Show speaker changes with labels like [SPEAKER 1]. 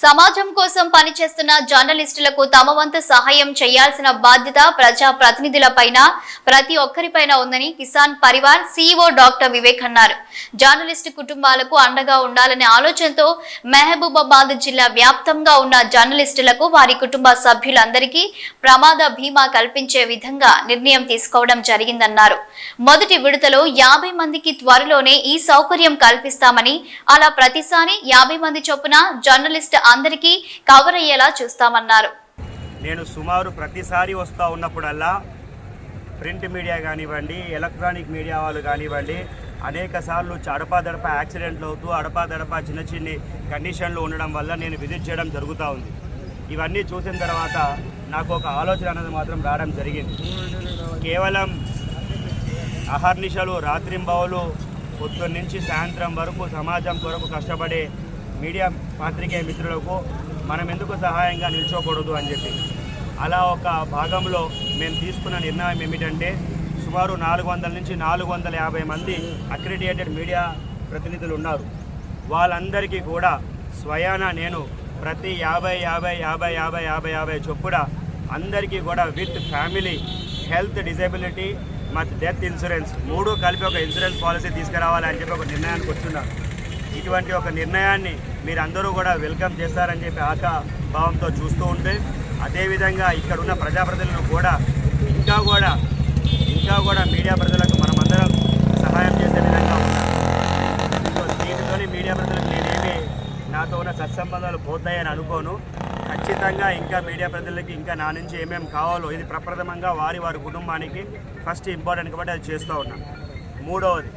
[SPEAKER 1] సమాజం కోసం పనిచేస్తున్న జర్నలిస్టులకు తమ వంతు సహాయం చేయాల్సిన బాధ్యత ప్రజా ప్రతినిధులపైన ప్రతి ఒక్కరిపైన ఉందని కిసాన్ పరివార్ సీఈఓ డాక్టర్ వివేక్ అన్నారు. జర్నలిస్టు కుటుంబాలకు అండగా ఉండాలనే ఆలోచనతో మహబూబాబాద్ జిల్లా వ్యాప్తంగా ఉన్న జర్నలిస్టులకు వారి కుటుంబ సభ్యులందరికీ ప్రమాద బీమా కల్పించే విధంగా నిర్ణయం తీసుకోవడం జరిగిందన్నారు. మొదటి విడతలో యాభై మందికి త్వరలోనే ఈ సౌకర్యం కల్పిస్తామని అలా ప్రతిసారి యాభై మంది చొప్పున జర్నలిస్ట్ అందరికీ కవర్ అయ్యేలా చూస్తామన్నారు.
[SPEAKER 2] నేను సుమారు ప్రతిసారి వస్తూ ఉన్నప్పుడల్లా ప్రింట్ మీడియా కానివ్వండి ఎలక్ట్రానిక్ మీడియా వాళ్ళు కానివ్వండి అనేక సార్లు అడపాదడప యాక్సిడెంట్లు అవుతూ అడపాదడప చిన్న చిన్ని కండిషన్లు ఉండడం వల్ల నేను విజిట్ చేయడం జరుగుతూ ఉంది. ఇవన్నీ చూసిన తర్వాత నాకు ఒక ఆలోచన అనేది మాత్రం రావడం జరిగింది. కేవలం అహర్నిశలు రాత్రింబవలు పొద్దున్న నుంచి సాయంత్రం వరకు సమాజం కొరకు కష్టపడే మీడియా పాత్రికేయ మిత్రులకు మనం ఎందుకు సహాయంగా నిల్చోకూడదు అని చెప్పి. అలా ఒక భాగంలో మేము తీసుకున్న నిర్ణయం ఏమిటంటే సుమారు నాలుగు వందల నుంచి నాలుగు వందల యాభై మంది అక్రిడియేటెడ్ మీడియా ప్రతినిధులు ఉన్నారు. వాళ్ళందరికీ కూడా స్వయాన నేను ప్రతి యాభై యాభై యాభై యాభై యాభై యాభై చొప్పున అందరికీ కూడా విత్ ఫ్యామిలీ హెల్త్ డిజబిలిటీ మత్ డెత్ ఇన్సూరెన్స్ మూడు కలిపి ఒక ఇన్సూరెన్స్ పాలసీ తీసుకురావాలని చెప్పి ఒక నిర్ణయానికి వచ్చున్నాను. ఇటువంటి ఒక నిర్ణయాన్ని మీరందరూ కూడా వెల్కమ్ చేస్తారని చెప్పి ఆశా భావంతో చూస్తూ ఉంటే అదేవిధంగా ఇక్కడ ఉన్న ప్రజాప్రతినిధులు కూడా ఇంకా కూడా ఇంకా కూడా మీడియా ప్రజలకు మనమందరం సహాయం చేసే విధంగా సో దీనితోని మీడియా ప్రజలకు నేనేమి నాతో ఉన్న సత్సంబంధాలు పోతాయని అనుకోను. ఖచ్చితంగా ఇంకా మీడియా ప్రజలకి ఇంకా నా నుంచి ఏమేమి కావాలో ఇది ప్రప్రథమంగా వారి వారి కుటుంబానికి ఫస్ట్ ఇంపార్టెంట్ కాబట్టి అది చేస్తూ ఉన్నాను. మూడవది